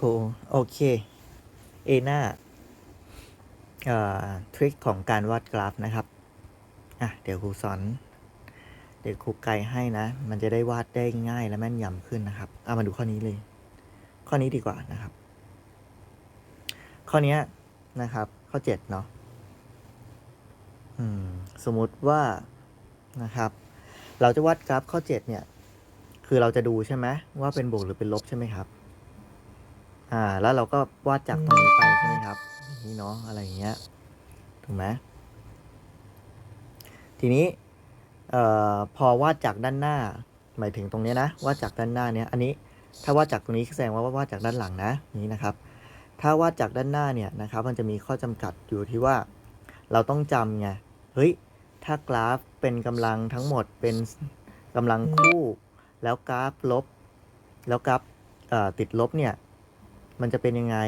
cool โอเค เอน่าทริคของการวาดกราฟนะครับ อะ เดี๋ยวครูสอน เดี๋ยวครูไกด์ให้นะ มันจะได้วาดได้ง่ายและแม่นยำขึ้นนะครับ เอามาดูข้อนี้เลย ข้อนี้ดีกว่านะครับ ข้อนี้นะครับ ข้อเจ็ดเนาะสมมติว่านะครับ เราจะวาดกราฟข้อเจ็ดเนี่ย คือเราจะดูใช่ไหมว่าเป็นบวกหรือเป็นลบใช่ไหมครับ อ่า แล้วเราก็วาดจากตรงนี้ไปใช่ไหมครับอย่างนี่เนาะอะไรอย่างเงี้ย ถูกไหมทีนี้เอ่อพอวาดจากด้านหน้า หมายถึงตรงเนี้ยนะ วาดจากด้านหน้าเนี้ย อันนี้ถ้าวาดจากตรงนี้แสดงว่าวาดจากด้านหลังนะอย่างนี้นะครับ ถ้าวาดจากด้านหน้าเนี่ยนะครับ มันจะมีข้อจำกัดอยู่ที่ว่า เราต้องจำไง เฮ้ย ถ้ากราฟเป็นกำลังทั้งหมดเป็นกำลังคู่ แล้วกราฟลบ แล้วกราฟเอ่อติดลบเนี่ย มันจะเป็นยังไง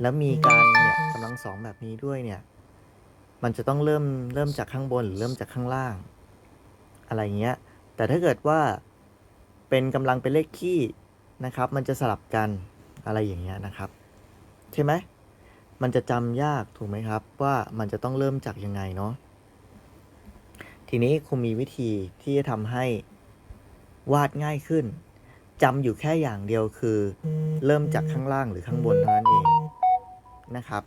แล้วมีการเนี่ยกำลังสองแบบนี้ด้วยเนี่ย มันจะต้องเริ่มเริ่มจากข้างบนหรือเริ่มจากข้างล่าง อะไรเงี้ย แต่ถ้าเกิดว่าเป็นกำลังเป็นเลขคี่นะครับ มันจะสลับกันอะไรอย่างเงี้ยนะครับ ใช่ไหมมันจะจำยากถูกไหมครับ ว่ามันจะต้องเริ่มจากยังไงเนาะทีนี้คงมีวิธีที่จะทำให้วาดง่ายขึ้น จำอยู่แค่อย่างเดียวคือ เริ่มจากข้างล่างหรือข้างบนเท่านั้นเองนะครับ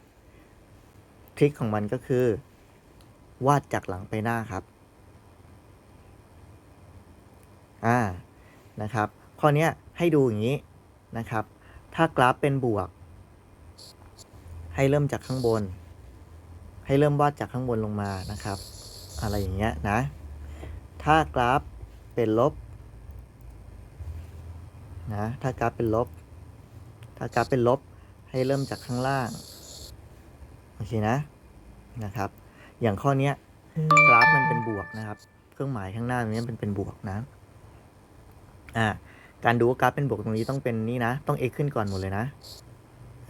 ทริคของมันก็คือ วาดจากหลังไปหน้าครับ อ่านะครับข้อเนี้ยให้ดูอย่างนี้นะครับ ถ้ากราฟเป็นบวก ให้เริ่มจากข้างบน ให้เริ่มวาดจากข้างบนลงมานะครับ อะไรอย่างเงี้ยนะ ถ้ากราฟเป็นลบ นะถ้ากราฟเป็นลบ ถ้ากราฟเป็นลบให้เริ่มจากข้างล่าง โอเคนะนะครับ อย่างข้อเนี้ยกราฟมันเป็นบวกนะครับ เครื่องหมายข้างหน้าตรงนี้เป็นเป็นบวกนะอ่าการดูว่ากราฟเป็นบวกตรงนี้ต้องเป็นนี่นะ ต้อง x ขึ้นก่อนหมดเลยนะ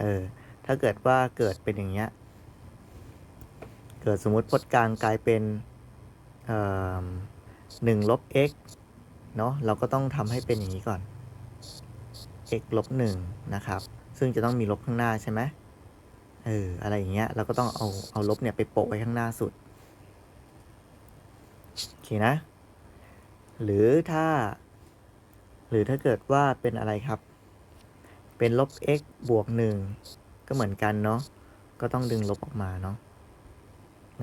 เออ ถ้าเกิดว่าเกิดเป็นอย่างเงี้ย เกิดสมมุติพจน์กลางกลายเป็นเอ่อหนึ่งลบ x เนาะ เราก็ต้องทำให้เป็นอย่างนี้ก่อน x ลบหนึ่งนะครับ ซึ่งจะต้องมีลบข้างหน้าใช่ไหมเอออะไรอย่างเงี้ยเราก็ต้องเอาเอาลบเนี่ยไปโปะไว้ข้างหน้าสุดโอเคนะ หรือถ้า หรือถ้าเกิดว่าเป็นอะไรครับ เป็นลบ x บวกหนึ่งก็เหมือนกันเนาะก็ต้องดึงลบออกมาเนาะ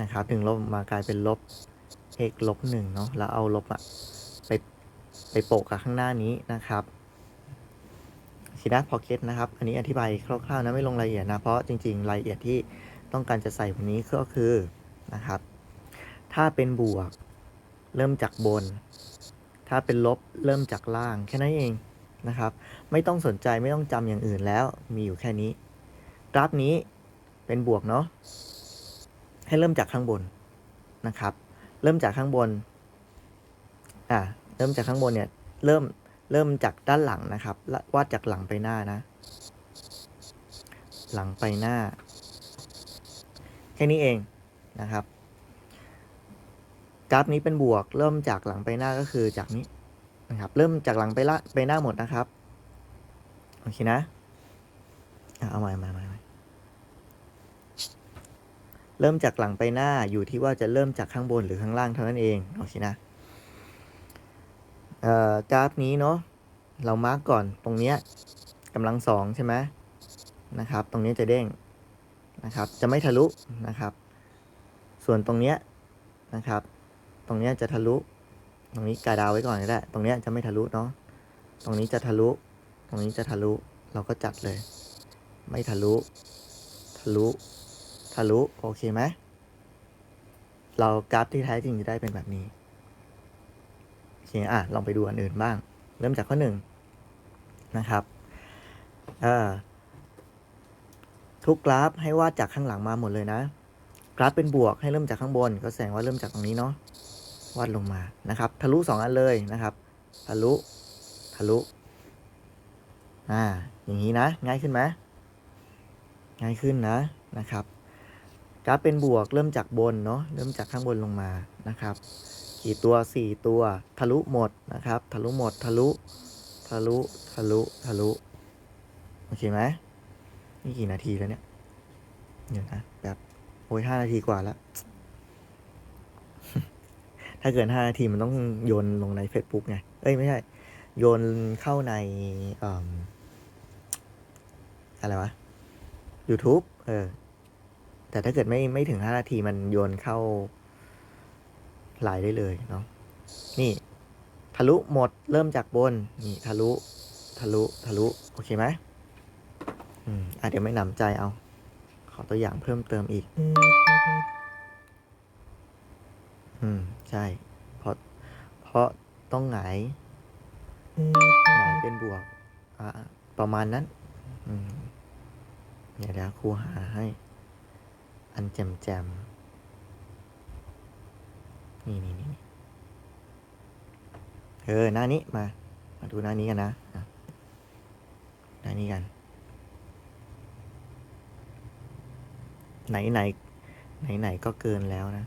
นะครับดึงลบออกมากลายเป็นลบ x ลบหนึ่งเนาะแล้วเอาลบอะไปไปโปะกับข้างหน้านี้นะครับ คีนัพอเก็ตนะครับ อันนี้อธิบายคร่าวๆนะไม่ลงรายละเอียดนะ เพราะจริงๆ รายละเอียดที่ต้องการจะใส่วันนี้ก็คือนะครับ ถ้าเป็นบวกเริ่มจากบน ถ้าเป็นลบเริ่มจากล่างแค่นั้นเองนะครับ ไม่ต้องสนใจไม่ต้องจำอย่างอื่นแล้วมีอยู่แค่นี้ กราฟนี้เป็นบวกเนาะให้เริ่มจากข้างบนนะครับ เริ่มจากข้างบนอ่าเริ่มจากข้างบนเนี่ยเริ่ม เริ่มจากด้านหลังนะครับ วาดจากหลังไปหน้านะ หลังไปหน้า แค่นี้เองนะครับ กราฟนี้เป็นบวก เริ่มจากหลังไปหน้าก็คือจากนี้นะครับ เริ่มจากหลังไปละไปหน้าหมดนะครับ โอเคนะ เอาใหม่ใหม่ใหม่เริ่มจากหลังไปหน้าอยู่ที่ว่าจะเริ่มจากข้างบนหรือข้างล่างเท่านั้นเอง โอเคนะ กราฟนี้เนาะเรามาร์กก่อนตรงเนี้ยกำลังสองใช่ไหมนะครับ ตรงนี้จะเด้งนะครับ จะไม่ทะลุนะครับ ส่วนตรงเนี้ยนะครับ ตรงเนี้ยจะทะลุ ตรงนี้กาดาวไว้ก่อนก็ได้ ตรงเนี้ยจะไม่ทะลุเนาะตรงนี้จะทะลุ ตรงนี้จะทะลุเราก็จัดเลย ไม่ทะลุ ทะลุ ทะลุ โอเคไหมเรากราฟที่แท้จริงจะได้เป็นแบบนี้ คอะลองไปดูอันอื่นบ้าง เริ่มจากข้อหนึ่งนะครับทุกกราฟให้วาดจากข้างหลังมาหมดเลยนะ กราฟเป็นบวกให้เริ่มจากข้างบน ก็แสดงว่าเริ่มจากตรงนี้เนาะวาดลงมานะครับ ทะลุสองอันเลยนะครับ ทะลุ ทะลุ อ่า อย่างนี้นะ ง่ายขึ้นไหมง่ายขึ้นนะนะครับ กราฟเป็นบวกเริ่มจากบนเนาะเริ่มจากข้างบนลงมานะครับ กี่ตัวสี่ตัว ทะลุหมดนะครับ ทะลุหมด ทะลุ ทะลุ ทะลุ ทะลุ โอเคไหมนี่กี่นาทีแล้วเนี่ยเดี๋ยวนะแบบโอ้ยห้านาทีกว่าแล้ว ถ้าเกินห้านาทีมันต้องโยนลงใน Facebook ไง เอ้ย ไม่ใช่ โยนเข้าในเอิ่มอะไรวะ YouTube เออ แต่ถ้าเกิดไม่ไม่ถึงห้านาทีมันโยนเข้า ไลได้เลยเนาะนี่ ทะลุหมดเริ่มจากบน นี่ทะลุ ทะลุ ทะลุ โอเคไหมอืมอะเดี๋ยวไม่หนำใจเอา ขอตัวอย่างเพิ่มเติมอีก อืม ใช่ เพราะ เพราะต้องหงายหงายเป็นบวก อ่าประมาณนั้น อืมเดี๋ยวครูหาให้ อันแจมแจม นี่นี่นี่เออ หน้านี้มา มาดูหน้านี้กันนะหน้านี้กัน ไหนไหนไหนไหนก็เกินแล้วนะ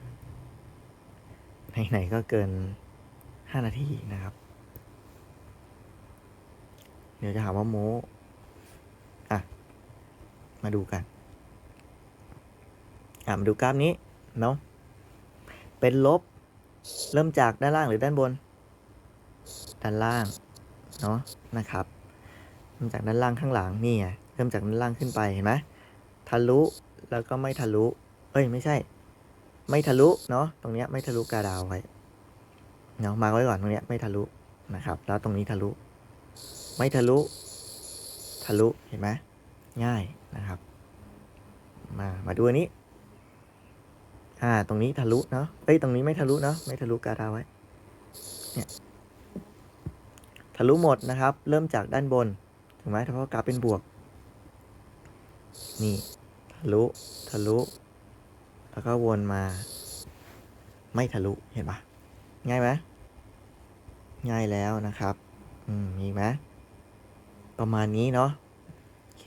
ไหนไหนก็เกินห้านาทีนะครับ เดี๋ยวจะหาว่าโม้อะ มาดูกัน อะ มาดูกราฟนี้ เนาะเป็นลบ เริ่มจากด้านล่างหรือด้านบน ด้านล่าง เนาะนะครับ เริ่มจากด้านล่างข้างหลังนี่ไงเริ่มจากด้านล่างขึ้นไปเห็นไหมทะลุแล้วก็ไม่ทะลุ เอ้ยไม่ใช่ ไม่ทะลุเนาะตรงเนี้ยไม่ทะลุกาดาวไว้เนาะมาไว้ก่อนตรงเนี้ยไม่ทะลุนะครับ แล้วตรงนี้ทะลุ ไม่ทะลุ ทะลุเห็นไหมง่ายนะครับ มามาดูอันนี้ อ่า ตรงนี้ทะลุเนาะเอ้ย ตรงนี้ไม่ทะลุเนาะ ไม่ทะลุกาดาไว้ เนี่ย ทะลุหมดนะครับ เริ่มจากด้านบน ถูกไหมเพราะกราฟเป็นบวก นี่ ทะลุ ทะลุ แล้วก็วนมา ไม่ทะลุ เห็นปะง่ายไหมง่ายแล้วนะครับ อืมมีไหมประมาณนี้เนาะ โอเค